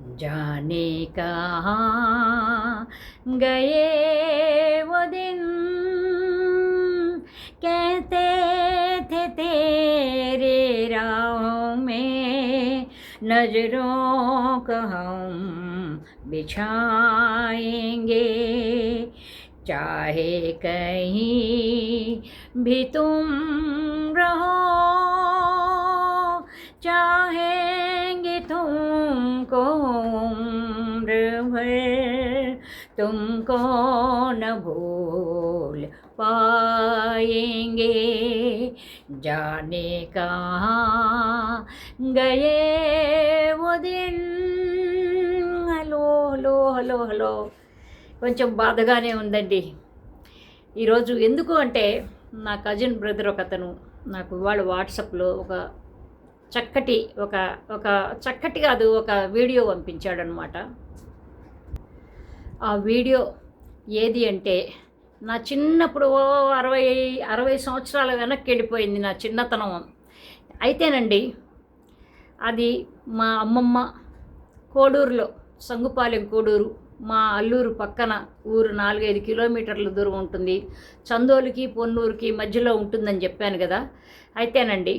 जाने कहाँ गए वो दिन? कहते थे तेरे राहों में नज़रों को हम बिछाएँगे। चाहे कहीं भी तुम रहो तुमको न भूल पाएंगे जाने कहाँ गए वो दिन హలో హలో హలో హలో కొంచెం బాధగానే ఉందండి ఈరోజు ఎందుకు అంటే నా కజిన్ బ్రదర్ ఒక అతను నాకు ఇవాళ వాట్సాప్లో ఒక చక్కటి ఒక ఒక చక్కటి కాదు ఒక వీడియో పంపించాడనమాట ఆ వీడియో ఏది అంటే నా చిన్నప్పుడు ఓ అరవై అరవై సంవత్సరాల వెనక్కి వెళ్ళిపోయింది నా చిన్నతనం. అయితేనండి అది మా అమ్మమ్మ కోడూరులో సంగుపాలెం కోడూరు మా అల్లూరు పక్కన ఊరు నాలుగైదు కిలోమీటర్ల దూరం ఉంటుంది. చందోలుకి పొన్నూరుకి మధ్యలో ఉంటుందని చెప్పాను కదా. అయితేనండి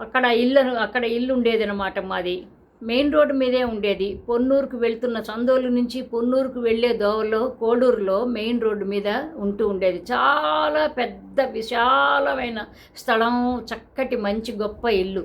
అక్కడ ఇల్లు అక్కడ ఇల్లు ఉండేదన్నమాట మాది. మెయిన్ రోడ్డు మీదే ఉండేది. పొన్నూరుకు వెళ్తున్న చందోలు నుంచి పొన్నూరుకు వెళ్ళే దోవలో కోడూరులో మెయిన్ రోడ్డు మీద ఉంటూ ఉండేది. చాలా పెద్ద విశాలమైన స్థలం చక్కటి మంచి గొప్ప ఇల్లు.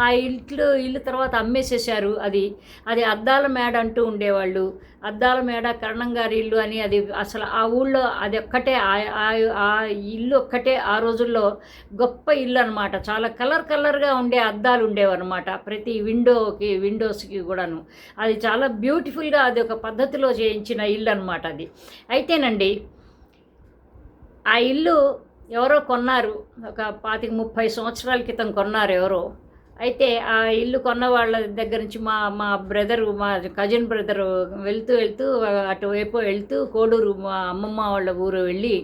ఆ ఇల్లు ఇల్లు తర్వాత అమ్మేసేసారు అది. అది అద్దాల మేడ అంటూ ఉండేవాళ్ళు. అద్దాల మేడ కరణం గారి ఇల్లు అని అది అసలు ఆ ఊళ్ళో అది ఒక్కటే ఆ- ఆ ఇల్లు ఒక్కటే ఆ రోజుల్లో గొప్ప ఇల్లు అనమాట చాలా కలర్ కలర్గా ఉండే అద్దాలు ఉండేవన్నమాట ప్రతి విండోకి విండోస్కి కూడాను. అది చాలా బ్యూటిఫుల్గా అది ఒక పద్ధతిలో చేయించిన ఇల్లు అనమాట అది. అయితేనండి ఆ ఇల్లు ఎవరో కొన్నారు. ఒక పాతిక ముప్పై సంవత్సరాల క్రితం కొన్నారు ఎవరో. అయితే ఆ ఇల్లు కొన్న వాళ్ళ దగ్గర నుంచి మా మా బ్రదరు మా కజిన్ బ్రదరు వెళ్తూ వెళ్తూ అటువైపు వెళ్తూ కోడూరు మా అమ్మమ్మ వాళ్ళ ఊరు వెళ్ళి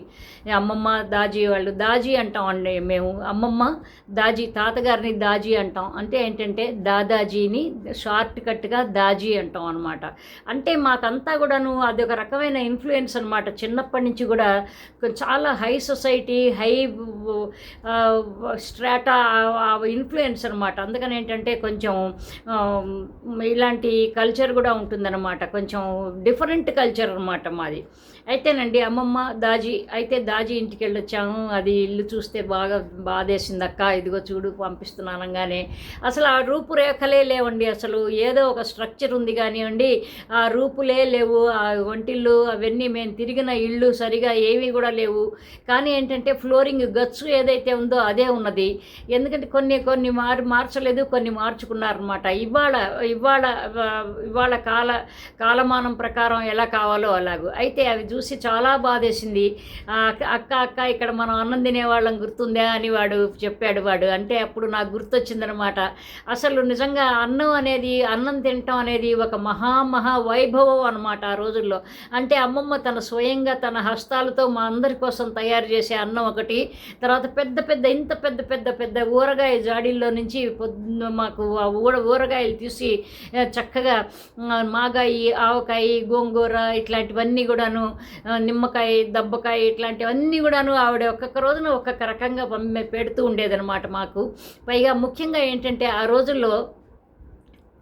అమ్మమ్మ దాజీ వాళ్ళు దాజీ అంటాం అండి మేము అమ్మమ్మ దాజీ తాతగారిని దాజీ అంటాం. అంటే ఏంటంటే దాదాజీని షార్ట్ కట్గా దాజీ అంటాం అనమాట అంటే మాకంతా కూడాను అది ఒక రకమైన ఇన్ఫ్లుయెన్స్ అనమాట చిన్నప్పటి నుంచి కూడా చాలా high society high strata influence అనమాట అందుకని ఏంటంటే కొంచెం ఇలాంటి కల్చర్ కూడా ఉంటుందన్నమాట. కొంచెం డిఫరెంట్ కల్చర్ అనమాట మాది. అయితేనండి అమ్మమ్మ దాజీ అయితే దాజీ ఇంటికి వెళ్ళొచ్చాము అది ఇల్లు చూస్తే బాగా బాధేసింది. అక్క ఇదిగో చూడు పంపిస్తున్నాను అనగానే అసలు ఆ రూపురేఖలే లేవండి అసలు. ఏదో ఒక స్ట్రక్చర్ ఉంది కానివ్వండి ఆ రూపులే లేవు. ఆ వంటిల్లు అవన్నీ మేము తిరిగిన ఇళ్ళు సరిగా ఏమీ కూడా లేవు. కానీ ఏంటంటే ఫ్లోరింగ్ గచ్చు ఏదైతే ఉందో అదే ఉన్నది. ఎందుకంటే కొన్ని కొన్ని మార్ మార్చలేదు కొన్ని మార్చుకున్నారనమాట ఇవాళ ఇవాళ ఇవాళ కాల కాలమానం ప్రకారం ఎలా కావాలో అలాగూ. అయితే అవి చూసి చాలా బాధేసింది. అక్క అక్క ఇక్కడ మనం అన్నం తినేవాళ్ళం గుర్తుందా అని వాడు చెప్పాడు వాడు. అంటే అప్పుడు నాకు గుర్తొచ్చిందనమాట అసలు నిజంగా అన్నం అనేది అన్నం తినటం అనేది ఒక మహా మహా వైభవం అనమాట ఆ రోజుల్లో. అంటే అమ్మమ్మ తన స్వయంగా తన హస్తాలతో మా అందరి కోసం తయారు చేసే అన్నం ఒకటి తర్వాత పెద్ద పెద్ద ఇంత పెద్ద పెద్ద పెద్ద ఊరగాయ జాడీల్లో నుంచి పొద్దున్న మాకు ఆ ఊర ఊరగాయలు తీసి చక్కగా మాగాయి ఆవకాయ గోంగూర ఇట్లాంటివన్నీ కూడాను నిమ్మకాయ దబ్బకాయ ఇట్లాంటివన్నీ కూడాను ఆవిడ ఒక్కొక్క రోజున ఒక్కొక్క రకంగా పెడుతూ ఉండేదనమాట మాకు. పైగా ముఖ్యంగా ఏంటంటే ఆ రోజుల్లో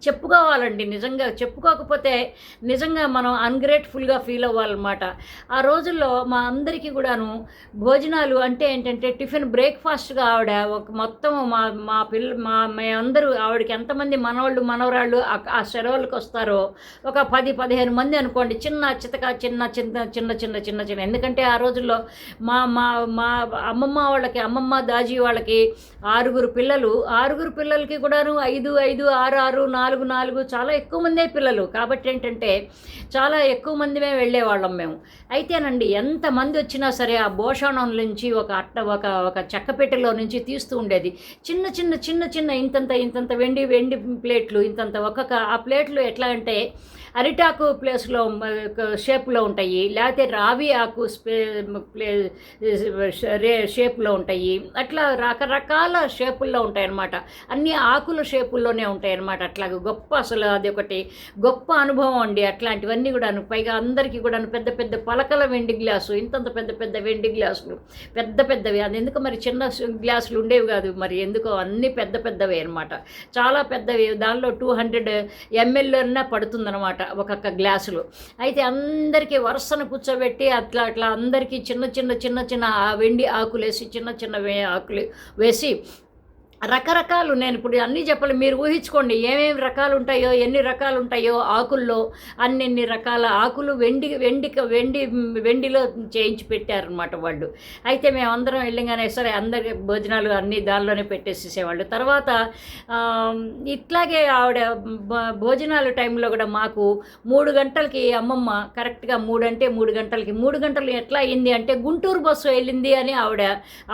చెప్పుకోవాలండి నిజంగా. చెప్పుకోకపోతే నిజంగా మనం అన్గ్రేట్ఫుల్గా ఫీల్ అవ్వాలన్నమాట. ఆ రోజుల్లో మా అందరికీ కూడాను భోజనాలు అంటే ఏంటంటే టిఫిన్ బ్రేక్ఫాస్ట్గా ఆవిడ ఒక మొత్తం మా మా పిల్ల మా మేమందరూ ఆవిడకి ఎంతమంది మనవాళ్ళు మనవరాళ్ళు ఆ- సెలవులకు వస్తారో ఒక పది పదిహేను మంది అనుకోండి. చిన్న చితక చిన్న చిన్న చిన్న చిన్న చిన్న చిన్న. ఎందుకంటే ఆ రోజుల్లో మా మా మా అమ్మమ్మ వాళ్ళకి అమ్మమ్మ దాజీ వాళ్ళకి ఆరుగురు పిల్లలు. ఆరుగురు పిల్లలకి కూడాను ఐదు ఐదు ఆరు ఆరు నాలుగు నాలుగు నాలుగు చాలా ఎక్కువ మందే పిల్లలు. కాబట్టి ఏంటంటే చాలా ఎక్కువ మందిమే వెళ్ళేవాళ్ళం మేము. అయితేనండి ఎంతమంది వచ్చినా సరే ఆ భోషణం నుంచి ఒక అట్ట ఒక ఒక చెక్కపెట్టెలో నుంచి తీస్తూ ఉండేది. చిన్న చిన్న చిన్న చిన్న ఇంతంత ఇంతంత వెండి వెండి ప్లేట్లు ఇంతంత ఒక్కొక్క ఆ ప్లేట్లు ఎట్లా అంటే అరిటాకు ప్లేస్లో షేప్లో ఉంటాయి. లేకపోతే రావి ఆకు ప్లే రే షేప్లో ఉంటాయి. అట్లా రకరకాల షేపుల్లో ఉంటాయి అన్నమాట అన్ని ఆకుల షేపుల్లోనే ఉంటాయి అన్నమాట అట్లా గొప్ప అసలు అది ఒకటి గొప్ప అనుభవం అండి అట్లాంటివన్నీ కూడా పైగా అందరికీ కూడా పెద్ద పెద్ద పలకల వెండి గ్లాసు ఇంతంత పెద్ద పెద్ద వెండి గ్లాసులు పెద్ద పెద్దవి. అది ఎందుకు మరి చిన్న గ్లాసులు ఉండేవి కాదు మరి ఎందుకో అన్నీ పెద్ద పెద్దవి అనమాట చాలా పెద్దవి. దానిలో టూ హండ్రెడ్ ఎంఎల్ఏనా పడుతుందన్నమాట ఒక్కొక్క గ్లాసులు. అయితే అందరికీ వరుసను కూర్చోబెట్టి అట్లా అట్లా అందరికీ చిన్న చిన్న చిన్న చిన్న ఆ వెండి ఆకులు వేసి చిన్న చిన్న వే ఆకులు వేసి రకరకాలు నేను ఇప్పుడు అన్నీ చెప్పాలి. మీరు ఊహించుకోండి. ఏమేమి రకాలు ఉంటాయో ఎన్ని రకాలు ఉంటాయో ఆకుల్లో అన్నెన్ని రకాల ఆకులు వెండి వెండి వెండి వెండిలో చేయించి పెట్టారనమాట వాళ్ళు. అయితే మేమందరం వెళ్ళగానే సరే అందరి భోజనాలు అన్నీ దానిలోనే పెట్టేసేసేవాళ్ళు. తర్వాత ఇట్లాగే ఆవిడ భోజనాల టైంలో కూడా మాకు మూడు గంటలకి అమ్మమ్మ కరెక్ట్గా మూడు అంటే మూడు గంటలకి మూడు గంటలు ఎట్లా అయింది అంటే గుంటూరు బస్సు వెళ్ళింది అని ఆవిడ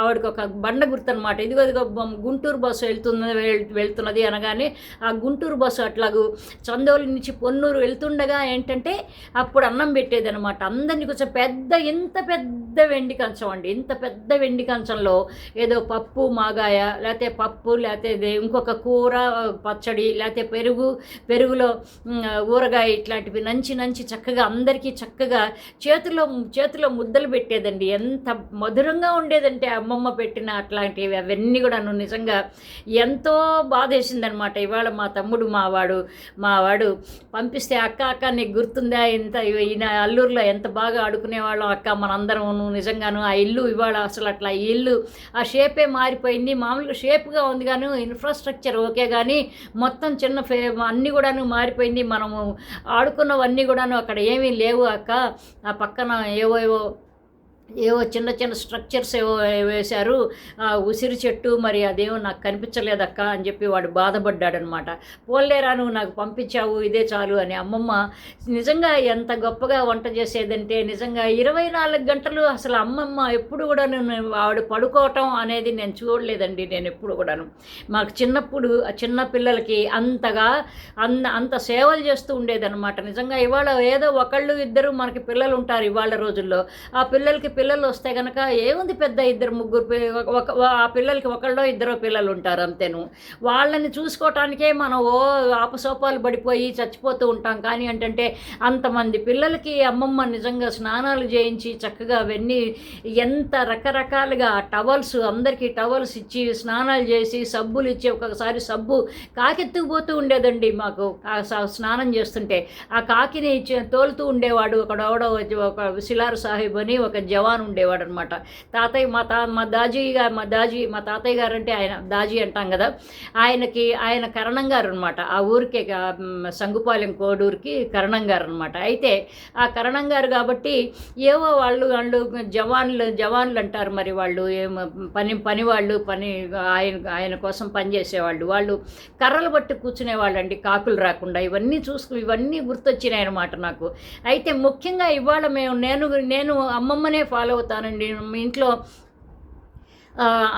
ఆవిడకి ఒక బండ గుర్తు అనమాట ఇదిగో ఇదిగో గుంటూరు గుంటూరు బస్సు వెళ్తున్నది వెళ్తున్నది అనగానే ఆ గుంటూరు బస్సు అట్లాగూ చందోలి నుంచి పొన్నూరు వెళ్తుండగా ఏంటంటే అప్పుడు అన్నం పెట్టేది అనమాట అందరినీ కొంచెం పెద్ద ఇంత పెద్ద వెండి కంచం అండి. ఇంత పెద్ద వెండి కంచంలో ఏదో పప్పు మాగాయ లేకపోతే పప్పు లేకపోతే ఇంకొక కూర పచ్చడి లేకపోతే పెరుగు పెరుగులో ఊరగాయ ఇట్లాంటివి నంచి నంచి చక్కగా అందరికీ చక్కగా చేతిలో చేతిలో ముద్దలు పెట్టేదండి. ఎంత మధురంగా ఉండేదంటే అమ్మమ్మ పెట్టిన అట్లాంటివి అవన్నీ కూడా నిజంగా ఎంతో బాధేసిందనమాట ఇవాళ మా తమ్ముడు మావాడు మావాడు పంపిస్తే అక్క అక్క నీకు గుర్తుందా? ఇంత ఈయన అల్లూరులో ఎంత బాగా ఆడుకునేవాళ్ళం అక్క మనందరం నిజంగాను. ఆ ఇల్లు ఇవాళ అసలు అట్లా ఈ ఇల్లు ఆ షేపే మారిపోయింది. మామూలుగా షేప్గా ఉంది కానీ ఇన్ఫ్రాస్ట్రక్చర్ ఓకే కానీ మొత్తం చిన్న ఫే అన్నీ కూడాను మారిపోయింది. మనము ఆడుకున్నవన్నీ కూడాను అక్కడ ఏమీ లేవు అక్క. ఆ పక్కన ఏవో ఏవో ఏవో చిన్న చిన్న స్ట్రక్చర్స్ ఏవో వేశారు. ఆ ఉసిరి చెట్టు మరి అదేమో నాకు కనిపించలేదక్క అని చెప్పి వాడు బాధపడ్డాడనమాట. పోలేరా నువ్వు నాకు పంపించావు ఇదే చాలు అని అమ్మమ్మ నిజంగా ఎంత గొప్పగా వంట చేసేదంటే నిజంగా ఇరవై నాలుగు గంటలు అసలు అమ్మమ్మ ఎప్పుడు కూడా నేను ఆవిడ పడుకోవటం అనేది నేను చూడలేదండి నేను ఎప్పుడు కూడాను. మాకు చిన్నప్పుడు చిన్న పిల్లలకి అంతగా అంత అంత సేవలు చేస్తూ ఉండేదన్నమాట నిజంగా ఇవాళ ఏదో ఒకళ్ళు ఇద్దరు మనకి పిల్లలు ఉంటారు ఇవాళ రోజుల్లో. ఆ పిల్లలకి పిల్లలు వస్తే కనుక ఏముంది పెద్ద ఇద్దరు ముగ్గురు ఒక ఆ పిల్లలకి ఒకళ్ళో ఇద్దరో పిల్లలు ఉంటారు అంతేను. వాళ్ళని చూసుకోవటానికే మనం ఓ ఆపసోపాలు పడిపోయి చచ్చిపోతూ ఉంటాం. కానీ ఏంటంటే అంతమంది పిల్లలకి అమ్మమ్మ నిజంగా స్నానాలు చేయించి చక్కగా అవన్నీ ఎంత రకరకాలుగా టవల్స్ అందరికీ టవల్స్ ఇచ్చి స్నానాలు చేసి సబ్బులు ఇచ్చి ఒక్కొక్కసారి సబ్బు కాకెత్తుకుపోతూ ఉండేదండి మాకు. స- స్నానం చేస్తుంటే ఆ కాకిని ఇచ్చి తోలుతూ ఉండేవాడు. ఒకడెవడో ఒక సిలార్ సాహిబ్ అని ఒక జవ జవాన్ ఉండేవాడు అనమాట తాతయ్య మా తా మా దాజీ గారు మా దాజీ మా తాతయ్య గారు అంటే ఆయన దాజీ అంటాం కదా ఆయనకి ఆయన కరణం గారు అనమాట ఆ ఊరికే సంగుపాలెం కోడూరికి కరణం గారు అనమాట అయితే ఆ కరణం గారు కాబట్టి ఏవో వాళ్ళు వాళ్ళు జవాన్లు జవాన్లు అంటారు మరి వాళ్ళు ఏమో పని పని వాళ్ళు పని ఆయన ఆయన కోసం పనిచేసేవాళ్ళు వాళ్ళు కర్రలు పట్టి కూర్చునేవాళ్ళు అండి కాకులు రాకుండా. ఇవన్నీ చూసుకు ఇవన్నీ గుర్తొచ్చినాయి అనమాట నాకు. అయితే ముఖ్యంగా ఇవాళ మేము నేను నేను అమ్మమ్మనే ఫాలో అవుతానండి. మీ ఇంట్లో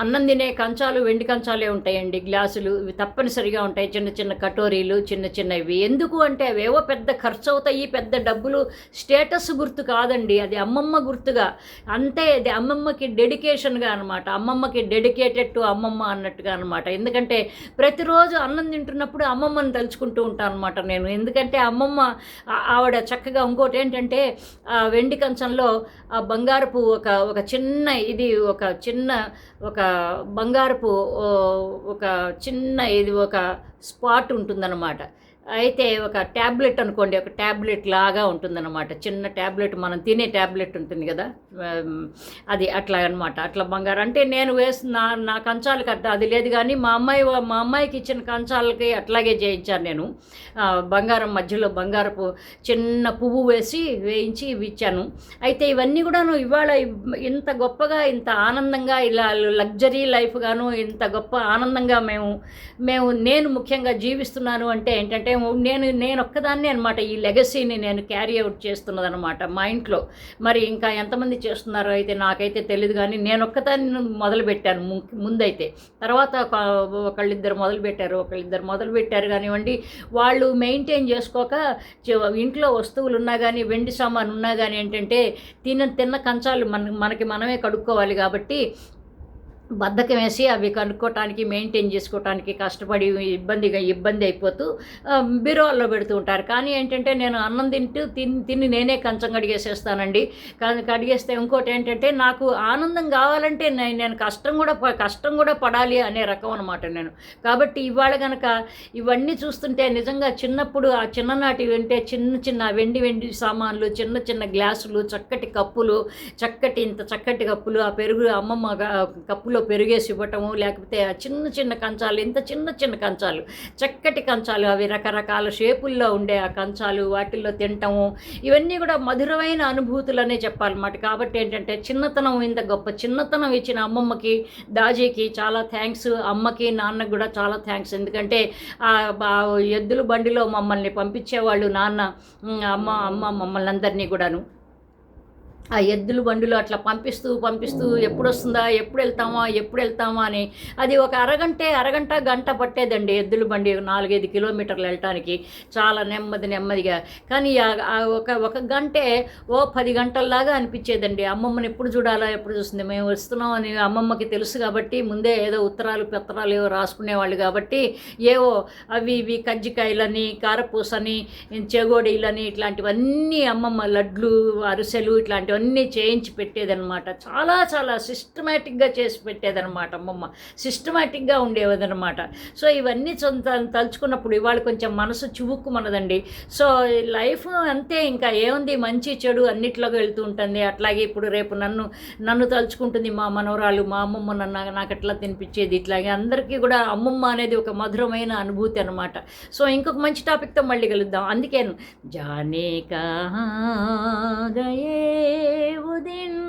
అన్నం తినే కంచాలు వెండి కంచాలే ఉంటాయండి. గ్లాసులు ఇవి తప్పనిసరిగా ఉంటాయి. చిన్న చిన్న కటోరీలు చిన్న చిన్నవి. ఎందుకు అంటే అవేవో పెద్ద ఖర్చు అవుతాయి పెద్ద డబ్బులు. స్టేటస్ గుర్తు కాదండి. అది అమ్మమ్మ గుర్తుగా. అంతే అది అమ్మమ్మకి డెడికేషన్గా అనమాట అమ్మమ్మకి డెడికేటెడ్ టు అమ్మమ్మ అన్నట్టుగా అనమాట ఎందుకంటే ప్రతిరోజు అన్నం తింటున్నప్పుడు అమ్మమ్మని తలుచుకుంటూ ఉంటాను అనమాట నేను. ఎందుకంటే అమ్మమ్మ ఆవిడ చక్కగా ఇంకోటి ఏంటంటే ఆ వెండి కంచంలో ఆ బంగారపు ఒక ఒక చిన్న ఇది ఒక చిన్న ఒక బంగారపు ఒక చిన్న ఇది ఒక స్పాట్ ఉంటుందన్నమాట. అయితే ఒక ట్యాబ్లెట్ అనుకోండి ఒక ట్యాబ్లెట్ లాగా ఉంటుందన్నమాట. చిన్న ట్యాబ్లెట్ మనం తినే ట్యాబ్లెట్ ఉంటుంది కదా. అది అట్లా అనమాట అట్లా బంగారం. అంటే నేను వేసిన నా కంచాలకి అట్లా అది లేదు కానీ మా అమ్మాయి మా అమ్మాయికి ఇచ్చిన కంచాలకి అట్లాగే చేయించాను నేను. బంగారం మధ్యలో బంగారపు చిన్న పువ్వు వేసి వేయించి ఇవి ఇచ్చాను అయితే ఇవన్నీ కూడాను ఇవాళ ఇంత గొప్పగా ఇంత ఆనందంగా ఇలా లగ్జరీ లైఫ్గాను ఇంత గొప్ప ఆనందంగా మేము మేము నేను ముఖ్యంగా జీవిస్తున్నాను అంటే ఏంటంటే నేను నేను ఒక్కదాన్ని అనమాట ఈ లెగసీని నేను క్యారీ అవుట్ చేస్తున్నది అనమాట మా ఇంట్లో. మరి ఇంకా ఎంతమంది చేస్తున్నారో అయితే నాకైతే తెలియదు కానీ నేను ఒక్కదాన్ని మొదలుపెట్టాను ము- ముందైతే. తర్వాత ఒకళ్ళిద్దరు మొదలు పెట్టారు ఒకళ్ళిద్దరు మొదలు పెట్టారు కానివ్వండి వాళ్ళు మెయింటైన్ చేసుకోక ఇంట్లో వస్తువులు ఉన్నా కానీ వెండి సామాన్ ఉన్నా కానీ ఏంటంటే తిన్న తిన్న కంచాలు మన మనకి మనమే కడుక్కోవాలి కాబట్టి బద్ధకం వేసి అవి కనుక్కోవటానికి మెయింటైన్ చేసుకోవటానికి కష్టపడి ఇబ్బందిగా ఇబ్బంది అయిపోతూ ఆ, బీరువాల్లో పెడుతూ ఉంటారు. కానీ ఏంటంటే నేను అన్నం తింటూ తిని తిని నేనే కంచం కడిగేసేస్తానండి. కానీ కడిగేస్తే ఇంకోటి ఏంటంటే నాకు ఆనందం కావాలంటే నేను కష్టం కూడా కష్టం కూడా పడాలి అనే రకం అనమాట నేను. కాబట్టి ఇవాళ కనుక ఇవన్నీ చూస్తుంటే నిజంగా చిన్నప్పుడు ఆ చిన్ననాటి వింటే చిన్న చిన్న వెండి వెండి సామాన్లు చిన్న చిన్న గ్లాసులు చక్కటి కప్పులు చక్కటి ఇంత చక్కటి కప్పులు ఆ పెరుగు అమ్మమ్మ కప్పులు కప్పులో పెరుగేసి ఇవ్వటము లేకపోతే ఆ చిన్న చిన్న కంచాలు ఇంత చిన్న చిన్న కంచాలు చక్కటి కంచాలు అవి రకరకాల షేపుల్లో ఉండే ఆ కంచాలు వాటిల్లో తినటము ఇవన్నీ కూడా మధురమైన అనుభూతులనే చెప్పాలన్నమాట. కాబట్టి ఏంటంటే చిన్నతనం ఇంత గొప్ప చిన్నతనం ఇచ్చిన అమ్మమ్మకి దాజీకి చాలా థ్యాంక్స్ అమ్మకి నాన్నకు కూడా చాలా థ్యాంక్స్ ఎందుకంటే ఆ ఎద్దుల బండిలో మమ్మల్ని పంపించేవాళ్ళు నాన్న అమ్మ అమ్మ మమ్మల్ని అందరినీ కూడాను. ఆ ఎద్దుల బండిలో అట్లా పంపిస్తూ పంపిస్తూ ఎప్పుడు వస్తుందా ఎప్పుడు వెళ్తామా ఎప్పుడు వెళ్తామా అని. అది ఒక అరగంటే అరగంట గంట పట్టేదండి ఎద్దుల బండి నాలుగైదు కిలోమీటర్లు వెళ్ళటానికి. చాలా నెమ్మది నెమ్మదిగా. కానీ ఒక ఒక గంటే ఓ పది గంటల్లాగా అనిపించేదండి. అమ్మమ్మని ఎప్పుడు చూడాలా ఎప్పుడు చూస్తుంది? మేము వస్తున్నాం అని అమ్మమ్మకి తెలుసు కాబట్టి ముందే ఏదో ఉత్తరాలు పెత్తరాలు ఏవో రాసుకునేవాళ్ళు కాబట్టి ఏవో అవి ఇవి కజ్జికాయలని కారపూసని చెగోడీలని ఇట్లాంటివన్నీ అమ్మమ్మ లడ్లు అరిసెలు ఇట్లాంటివి ఇవన్నీ చేయించి పెట్టేదనమాట చాలా చాలా సిస్టమేటిక్గా చేసి పెట్టేదనమాట అమ్మమ్మ. సిస్టమేటిక్గా ఉండేదనమాట సో ఇవన్నీ సొంత తలుచుకున్నప్పుడు ఇవాళ కొంచెం మనసు చువుక్కు సో లైఫ్ అంతే ఇంకా. ఏముంది? మంచి చెడు అన్నిట్లోకి వెళ్తూ ఉంటుంది. అట్లాగే ఇప్పుడు రేపు నన్ను నన్ను తలుచుకుంటుంది మా మనవరాలు మా అమ్మమ్మ నన్ను నాకు ఎట్లా తినిపించేది? ఇట్లాగే అందరికీ కూడా అమ్మమ్మ అనేది ఒక మధురమైన అనుభూతి అనమాట సో ఇంకొక మంచి టాపిక్తో మళ్ళీ కలుద్దాం. అందుకే జానే కహా గయే దేవుదిన్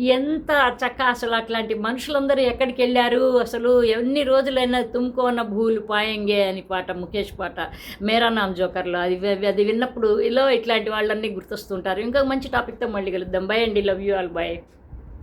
ఎంత చక్క అసలు అట్లాంటి మనుషులందరూ ఎక్కడికి వెళ్ళారు? అసలు ఎన్ని రోజులైనా తుమ్కోన భూలు పాయంగే అని పాట ముఖేష్ పాట మేరా నామ్ జోకర్లో. అది అది విన్నప్పుడు ఇలా ఇట్లాంటి వాళ్ళన్నీ గుర్తొస్తుంటారు. ఇంకా మంచి టాపిక్తో మళ్ళీ కలుద్దాం. బై అండి. Love you all. బై.